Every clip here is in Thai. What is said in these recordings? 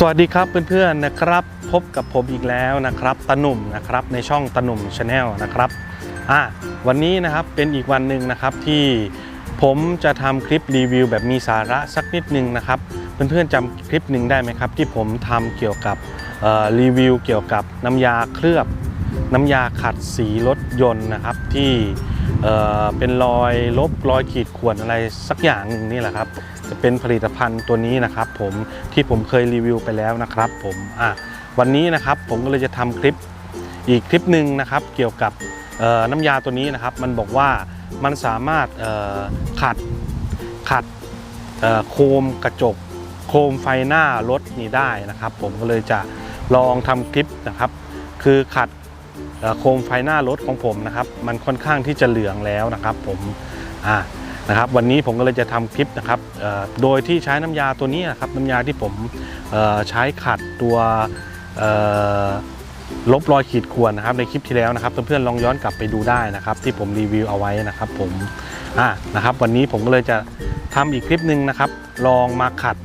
สวัสดีครับเพื่อนๆนะครับ พบกับผมอีกแล้วนะครับตาหนุ่มนะครับในช่องตาหนุ่มชาแนลนะครับอะวันนี้นะครับเป็นอีกวันหนึ่งนะครับที่ผมจะทำคลิปรีวิวแบบมีสาระสักนิดนึงนะครับ เพื่อนๆจำคลิปหนึ่งได้ไหมครับ ที่ผมทำเกี่ยวกับรีวิวเกี่ยวกับน้ำยาเคลือบ น้ำยาขัดสีรถยนต์นะครับที่เเป็นรอยลบรอยขีดข่วนอะไรสักอย่างหนึ่งนี่แหละครับ จะเป็นผลิตภัณฑ์ตัวนี้นะครับผมที่ผมเคยรีวิวไปแล้วนะครับผมอะวันนี้นะครับผมก็เลยจะทำคลิปอีกคลิปหนึ่งนะครับ เกี่ยวกับน้ำยาตัวนี้นะครับ มันบอกว่ามันสามารถขัดขัดโคมกระจก โคมไฟหน้ารถนี่ได้นะครับ ผมก็เลยจะลองทำคลิปนะครับ คือขัดโคมไฟหน้ารถของผมนะครับ มันค่อนข้างที่จะเหลืองแล้วนะครับ ผมอ่า นะครับวันนี้ผมก็เลยจะทำคลิปนะครับโดยที่ใช้น้ำยาตัวนี้นะครับน้ำยาที่ผมใช้ขัดตัวลบรอยขีดข่วนนะครับในคลิปที่แล้วนะครับเพื่อนๆลองย้อนกลับไปดูได้นะครับ ที่ผมรีวิวเอาไว้นะครับผมอ่านะครับ วันนี้ผมก็เลยจะทำอีกคลิปหนึ่งนะครับ ลองมาขัด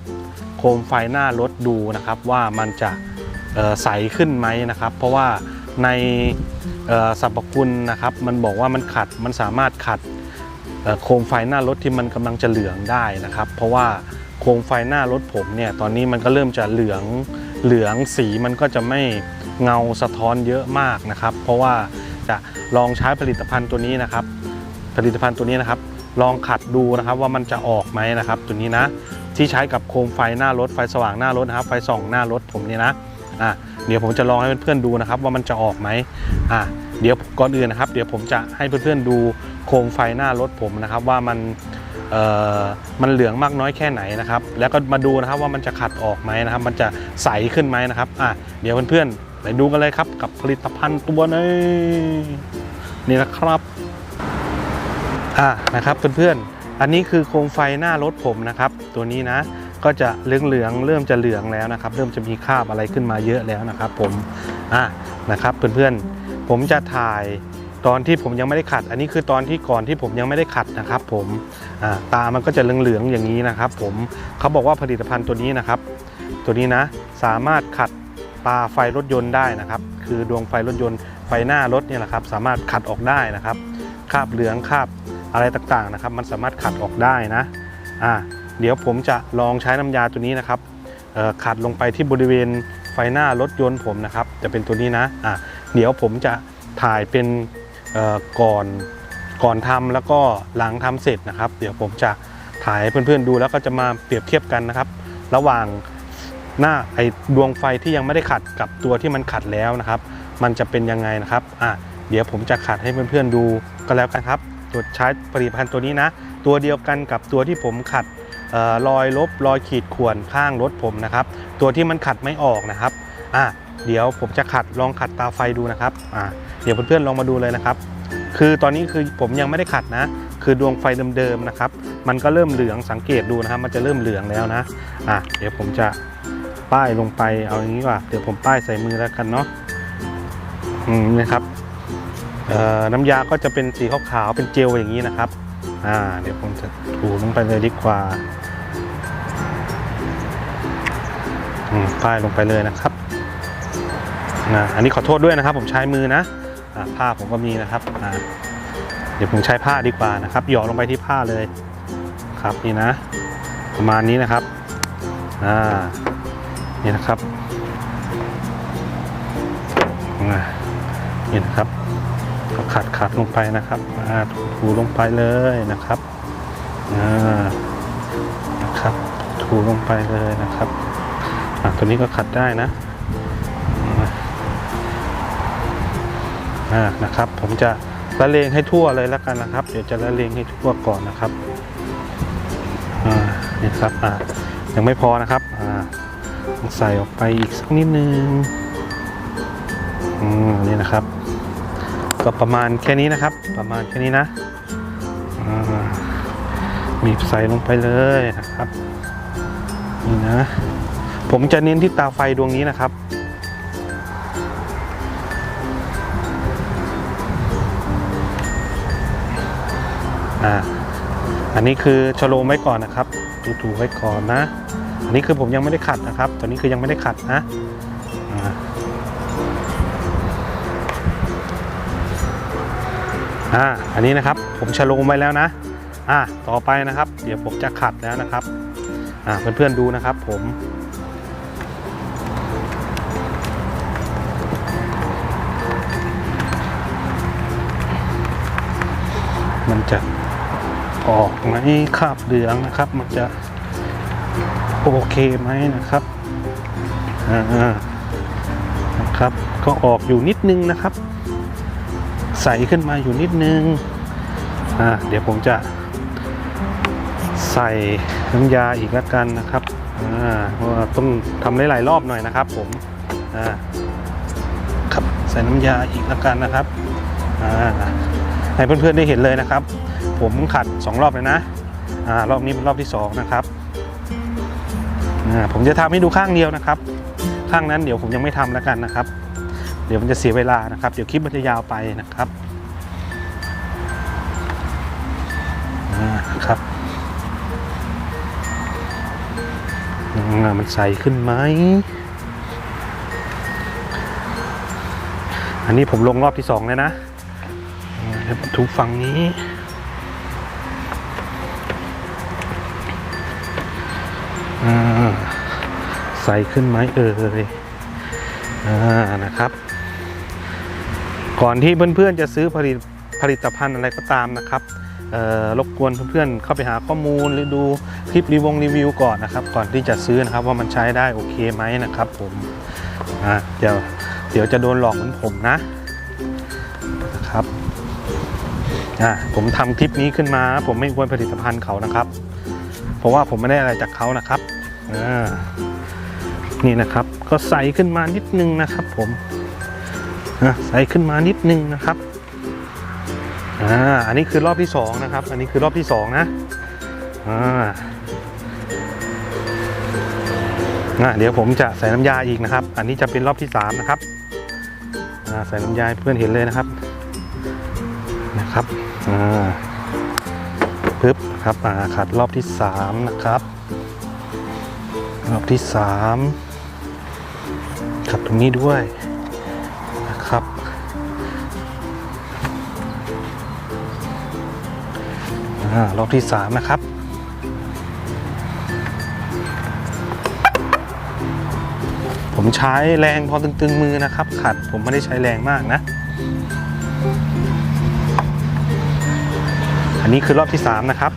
โคมไฟหน้ารถดูนะครับ ว่ามันจะใสขึ้นไหมนะครับ เพราะว่าในสรรพคุณนะครับ มันบอกว่ามันขัดมันสามารถขัด โคมไฟหน้ารถที่มันกำลังจะเหลืองได้นะครับ เพราะว่าโคมไฟหน้ารถผมเนี่ยตอนนี้มันก็เริ่มจะเหลืองเหลืองสีมันก็จะไม่เงาสะท้อนเยอะมากนะครับ เพราะว่าจะลองใช้ผลิตภัณฑ์ตัวนี้นะครับ ผลิตภัณฑ์ตัวนี้นะครับ ลองขัดดูนะครับว่ามันจะออกไหมนะครับ ตัวนี้นะที่ใช้กับโคมไฟหน้ารถไฟสว่างหน้ารถนะครับ ไฟส่องหน้ารถผมเนี่ยนะอะเดี๋ยวผมจะลองให้เพื่อนๆดูนะครับ ว่ามันจะออกไหมอะ เดี๋ยวก่อนอื่นนะครับ เดี๋ยวผมจะให้เพื่อนๆดูโคมไฟหน้ารถผมนะครับว่ามันมันเหลืองมากน้อยแค่ไหนนะครับ แล้วก็มาดูนะครับว่ามันจะขัดออกไหมนะครับ มันจะใสขึ้นไหมนะครับอะเดี๋ยวเพื่อนๆไปดูกันเลยครับกับผลิตภัณฑ์ตัวนี้นี่นะครับอะนะครับเพื่อนๆอันนี้คือโคมไฟหน้ารถผมนะครับ ตัวนี้นะก็จะเหลืองๆเริ่มจะเหลืองแล้วนะครับ เริ่มจะมีคราบอะไรขึ้นมาเยอะแล้วนะครับ ผมอะนะครับเพื่อนๆ ผมจะถ่ายตอนที่ผมยังไม่ได้ขัด อันนี้คือตอนที่ก่อนที่ผมยังไม่ได้ขัดนะครับ ผมตามันก็จะเหลืองๆอย่างนี้นะครับ ผมเขาบอกว่าผลิตภัณฑ์ตัวนี้นะครับ ตัวนี้นะสามารถขัดตาไฟรถยนต์ได้นะครับ คือดวงไฟรถยนต์ไฟหน้ารถเนี่ยแหละครับ สามารถขัดออกได้นะครับคราบเหลืองคราบอะไรต่างๆนะครับ มันสามารถขัดออกได้นะอ่าเดี๋ยวผมจะลองใช้น้ำยาตัวนี้นะครับขัดลงไปที่บริเวณไฟหน้ารถยนต์ผมนะครับ จะเป็นตัวนี้นะอ่า เดี๋ยวผมจะถ่ายเป็นก่อนก่อนทำแล้วก็หลังทำเสร็จนะครับ เดี๋ยวผมจะถ่ายให้เพื่อนๆดูแล้วก็จะมาเปรียบเทียบกันนะครับ ระหว่างหน้าไอ้ดวงไฟที่ยังไม่ได้ขัดกับตัวที่มันขัดแล้วนะครับ มันจะเป็นยังไงนะครับอะเดี๋ยวผมจะขัดให้เพื่อนๆดูก็แล้วกันครับตัวใช้ผลิตภัณฑ์ตัวนี้นะ ตัวเดียวกันกับตัวที่ผมขัดออรอยลบรอยขีดข่วนข้างรถผมนะครับ ตัวที่มันขัดไม่ออกนะครับอะ เดี๋ยวผมจะขัดลองขัดตาไฟดูนะครับอะเดี๋ยวเพื่อนๆลองมาดูเลยนะครับ คือตอนนี้คือผมยังไม่ได้ขัดนะ คือดวงไฟเดิมๆนะครับ มันก็เริ่มเหลืองสังเกตดูนะครับ มันจะเริ่มเหลืองแล้วนะอะเดี๋ยวผมจะป้ายลงไปเอาอย่างนี้ว่าเดี๋ยวผมป้ายใส่มือแล้วกันเนาะอืมนะครับเอ่อน้ำยาก็จะเป็นสีขาวๆเป็นเจลอย่างนี้นะครับอ่าเดี๋ยวผมจะถูลงไปเลยดีกว่าอืมป้ายลงไปเลยนะครับ นะอันนี้ขอโทษด้วยนะครับ ผมใช้มือนะผ้าผมก็มีนะครับเดี๋ยวผมใช้ผ้าดีกว่านะครับหยอดลงไปที่ผ้าเลยครับนี่นะ ประมาณนี้นะครับอ่านี่นะครับนี่นะครับก็ขัดขัดลงไปนะครับอ่าถูถูลงไปเลยนะครับอ่านะครับถูลงไปเลยนะครับอ่าตัวนี้ก็ขัดได้นะ อ่านะครับ ผมจะละเลงให้ทั่วเลยแล้วกันนะครับ เดี๋ยวจะละเลงให้ทั่วก่อนนะครับอ่านี่ครับอ่ายังไม่พอนะครับอ่าใส่ออกไปอีกสักนิดนึงอืมนี่นะครับ ก็ประมาณแค่นี้นะครับ ประมาณแค่นี้นะอ่าบีบใส่ลงไปเลยนะครับนี่นะ ผมจะเน้นที่ตาไฟดวงนี้นะครับ อ่าอันนี้คือชะโลมไว้ก่อนนะครับถูๆไว้ก่อนนะ อันนี้คือผมยังไม่ได้ขัดนะครับตัวนี้คือยังไม่ได้ขัดนะอ่าอันนี้นะครับผมชะโลมไว้แล้วนะอ่าต่อไปนะครับ เดี๋ยวผมจะขัดแล้วนะครับอ่าเพื่อนๆดูนะครับผมมันจะ ออกไหมคราบเหลืองนะครับ มันจะโอเคไหมนะครับอ่านะครับ ก็ออกอยู่นิดนึงนะครับ ใสขึ้นมาอยู่นิดนึงอ่าเดี๋ยวผมจะใส่น้ำยาอีกแล้วกันนะครับอ่าเพราะว่าต้องทำหลายๆรอบหน่อยนะครับ ผมอ่าครับใส่น้ำยาอีกแล้วกันนะครับอ่าให้เพื่อนๆได้เห็นเลยนะครับ ผมขัด 2 รอบเลยนะอ่ารอบนี้เป็นรอบที่ 2 นะครับอ่าผมจะทำให้ดูข้างเดียวนะครับ ข้างนั้นเดี๋ยวผมยังไม่ทำแล้วกันนะครับ เดี๋ยวมันจะเสียเวลานะครับ เดี๋ยวคลิปมันจะยาวไปนะครับอ่าครับมันใสขึ้นไหม อันนี้ผมลงรอบที่2เลยนะแล้วถูฝั่งนี้ ใส่ขึ้นไหมเอ่ยอ่านะครับ ก่อนที่เพื่อนๆจะซื้อผลิตผลิตภัณฑ์อะไรก็ตามนะครับเออรบกวนเพื่อนๆเข้าไปหาข้อมูลหรือดูคลิปรีวงรีวิวก่อนนะครับ ก่อนที่จะซื้อนะครับว่ามันใช้ได้โอเคไหมนะครับผมอ่าเดี๋ยวเดี๋ยวจะโดนหลอกเหมือนผมนะนะครับอ่าผมทำคลิปนี้ขึ้นมา ผมไม่อวยผลิตภัณฑ์เขานะครับ เพราะว่าผมไม่ได้อะไรจากเขานะครับอ่า นี่นะครับ ก็ใส่ขึ้นมานิดนึงนะครับ ผมอะใส่ขึ้นมานิดนึงนะครับอ่าอันนี้คือรอบที่สองนะครับ อันนี้คือรอบที่สองนะอ่าเดี๋ยวผมจะใส่น้ำยาอีกนะครับ อันนี้จะเป็นรอบที่สามนะครับใส่น้ำยาเพื่อนเห็นเลยนะครับนะครับอ่าปึ๊บครับอ่าขัดรอบที่สามนะครับ รอบที่สาม ขัดตรงนี้ด้วยนะครับรอบที่สามนะครับผมใช้แรงพอตึงๆมือนะครับ ขัดผมไม่ได้ใช้แรงมากนะ อันนี้คือรอบที่ 3 นะครับ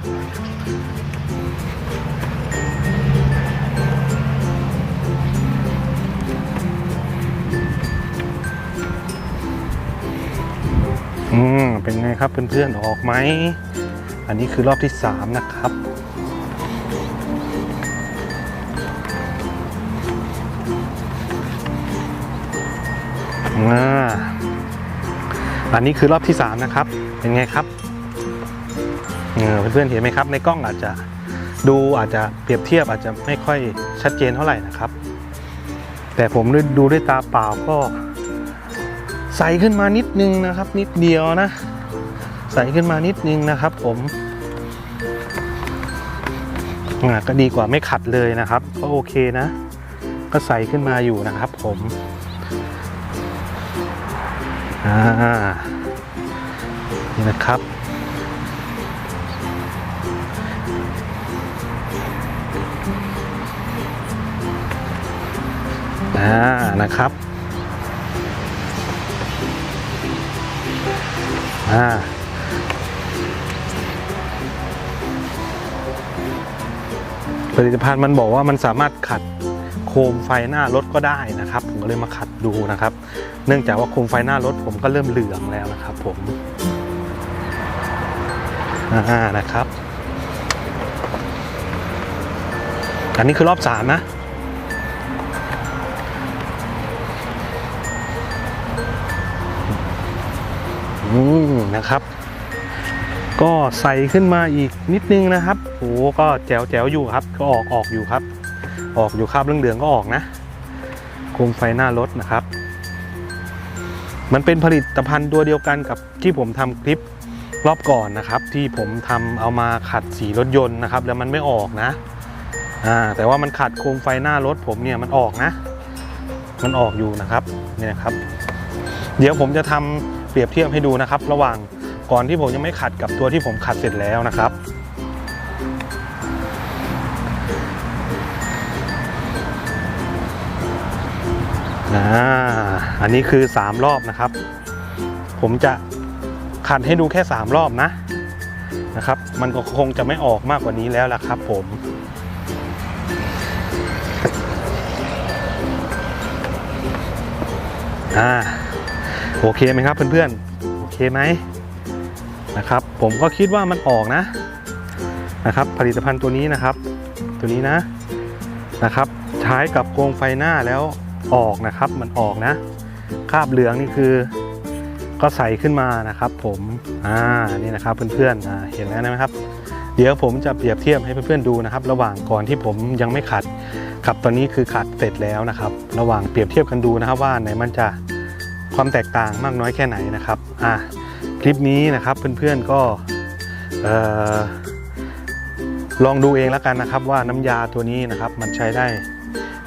อืมเป็นไงครับเพื่อนๆออกไหม อันนี้คือรอบที่3นะครับ อ่า อันนี้คือรอบที่3นะครับ เป็นไงครับเพื่อนๆเห็นไหมครับ ในกล้องอาจจะดูอาจจะเปรียบเทียบอาจจะไม่ค่อยชัดเจนเท่าไหร่นะครับ แต่ผมดูด้วยตาเปล่าก็ ใสขึ้นมานิดนึงนะครับ นิดเดียวนะ ใสขึ้นมานิดนึงนะครับ ผมอ่าก็ดีกว่าไม่ขัดเลยนะครับ ก็โอเคนะ ก็ใสขึ้นมาอยู่นะครับ ผมอ่านี่นะครับอ่านะครับ อ่าผลิตภัณฑ์มันบอกว่ามันสามารถขัดโคมไฟหน้ารถก็ได้นะครับ ผมก็เลยมาขัดดูนะครับ เนื่องจากว่าโคมไฟหน้ารถผมก็เริ่มเหลืองแล้วนะครับผมอ่านะครับ อันนี้คือรอบสามนะ นะครับ ก็ใส่ขึ้นมาอีกนิดนึงนะครับโอ้ก็แจ๋วแจ๋วอยู่ครับ ก็ออกออกอยู่ครับ ออกอยู่คราบเรื่องเหลืองก็ออกนะโคมไฟหน้ารถนะครับ มันเป็นผลิตภัณฑ์ตัวเดียวกันกับที่ผมทำคลิปรอบก่อนนะครับ ที่ผมทำเอามาขัดสีรถยนต์นะครับ แล้วมันไม่ออกนะอ่าแต่ว่ามันขัดโคมไฟหน้ารถผมเนี่ยมันออกนะ มันออกอยู่นะครับเนี่ยนะครับ เดี๋ยวผมจะทำ เปรียบเทียบให้ดูนะครับ ระหว่างก่อนที่ผมยังไม่ขัดกับตัวที่ผมขัดเสร็จแล้วนะครับอ่าอันนี้คือ 3 รอบนะครับ ผมจะขัดให้ดูแค่ 3 รอบนะนะครับ มันก็คงจะไม่ออกมากกว่านี้แล้วล่ะครับ ผมอ่า โอเคไหมครับเพื่อนๆ โอเคไหมนะครับ ผมก็คิดว่ามันออกนะนะครับ ผลิตภัณฑ์ตัวนี้นะครับ ตัวนี้นะนะครับ ใช้กับโครงไฟหน้าแล้วออกนะครับ มันออกนะคราบเหลืองนี่คือก็ใส่ขึ้นมานะครับ ผมอ่านี่นะครับเพื่อนๆเห็นแล้วนะครับ เดี๋ยวผมจะเปรียบเทียบให้เพื่อนๆดูนะครับ ระหว่างก่อนที่ผมยังไม่ขัดกับตอนนี้คือขัดเสร็จแล้วนะครับ ระหว่างเปรียบเทียบกันดูนะครับว่าไหนมันจะ ความแตกต่างมากน้อยแค่ไหนนะครับอ่าคลิปนี้นะครับเพื่อนๆก็ลองดูเองแล้วกันนะครับว่าน้ำยาตัวนี้นะครับมันใช้ได้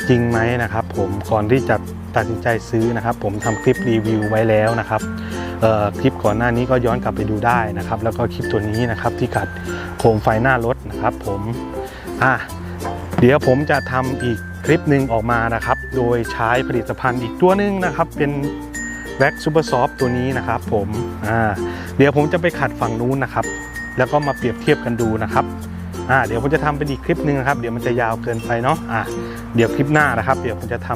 จริงไหมนะครับ ผมก่อนที่จะตัดสินใจซื้อนะครับ ผมทำคลิปรีวิวไว้แล้วนะครับคลิปก่อนหน้านี้ก็ย้อนกลับไปดูได้นะครับ แล้วก็คลิปตัวนี้นะครับที่ขัดโคมไฟหน้ารถนะครับ ผมอะเดี๋ยวผมจะทำอีกคลิปหนึ่งออกมานะครับ โดยใช้ผลิตภัณฑ์อีกตัวหนึ่งนะครับ เป็น แว็กซูเปอร์ซอฟตัวนี้นะครับผมอ่าเดี๋ยวผมจะไปขัดฝั่งนู้นนะครับ แล้วก็มาเปรียบเทียบกันดูนะครับอ่าเดี๋ยวผมจะทำเป็นอีกคลิปหนึ่งนะครับ เดี๋ยวมันจะยาวเกินไปเนาะอ่าเดี๋ยวคลิปหน้านะครับ เดี๋ยวผมจะท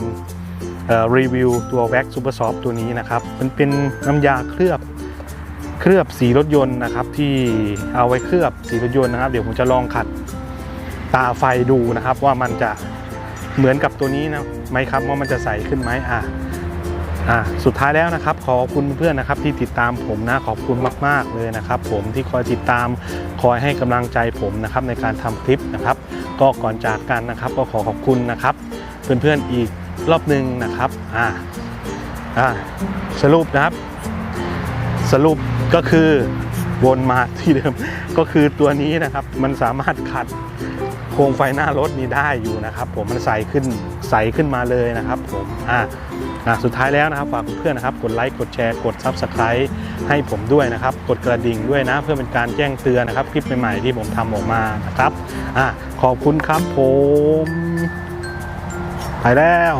ำรีวิวตัวแว็กซูเปอร์ซอฟตัวนี้นะครับมันเป็นน้ำยาเคลือบเคลือบสีรถยนต์นะครับ ที่เอาไว้เคลือบสีรถยนต์นะครับ เดี๋ยวผมจะลองขัดตาไฟดูนะครับ ว่ามันจะเหมือนกับตัวนี้นะไหมครับว่ามันจะใสขึ้นไหมอะ อะสุดท้ายแล้วนะครับ ขอบคุณเพื่อนๆนะครับที่ติดตามผมนะขอบคุณมาก ๆ เลยนะครับ ผมที่คอยติดตามคอยให้กำลังใจผมนะครับในการทำคลิปนะครับ ก็ก่อนจากกันนะครับ ก็ขอขอบคุณนะครับ เพื่อนๆอีกรอบหนึ่งนะครับอ่าอ่าสรุปนะครับ สรุปก็คือวนมาที่เดิมก็คือตัวนี้นะครับ มันสามารถขัดโครงไฟหน้ารถนี้ได้อยู่นะครับ ผมมันใสขึ้นใสขึ้นมาเลยนะครับ ผมอ่า นะสุดท้ายแล้วนะครับฝากเพื่อนๆนะครับกดไลค์กดแชร์กด Subscribe ให้ผมด้วยนะครับ กดกระดิ่งด้วยนะ เพื่อเป็นการแจ้งเตือนนะครับ คลิปใหม่ๆที่ผมทำออกมานะครับอะขอบคุณครับผมไปแล้ว